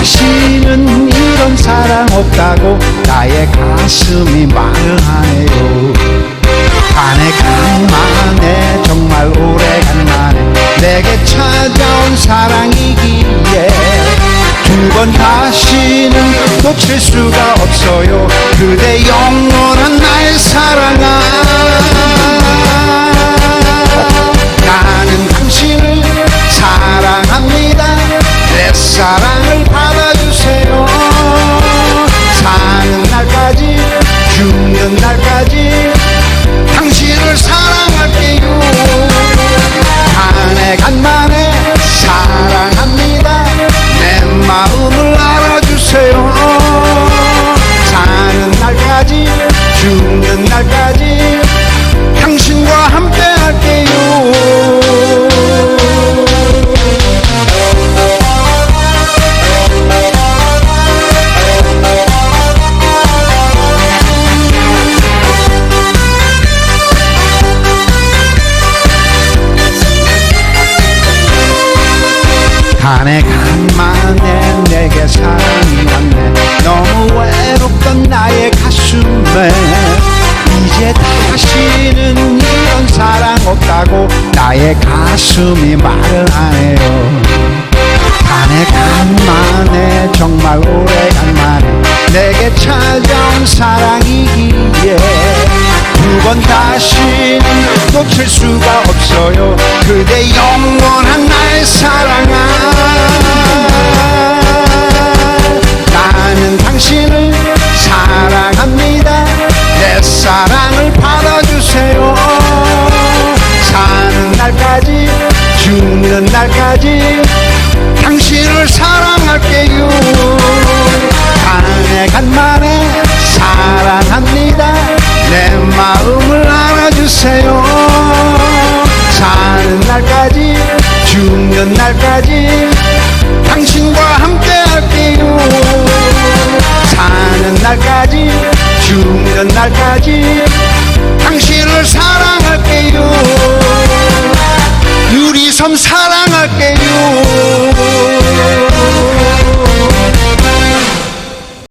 다시는 이런 사랑 없다고 나의 가슴이 말을 하네요. 간에 간만에 정말 오래간만에 내게 찾아온 사랑이기에 두 번 다시는 놓칠 수가 없어요. 그대 영원한 나의 사랑아. 나는 당신을 사랑합니다. 내 사랑 간에 간만에 내게 사랑이 왔네. 너무 외롭던 나의 가슴에 이제 다시는 이런 사랑 없다고 나의 가슴이 말을 하네요. 간에 간만에 정말 오래간만에 내게 찾아온 사랑이기에 두 번 다시는 놓칠 수가 없어요. 그대 영원한 나의 사랑아 주세요. 사는 날까지 죽는 날까지 당신과 함께 할게요. 사는 날까지 죽는 날까지 당신을 사랑할게요. 유리섬 사랑할게요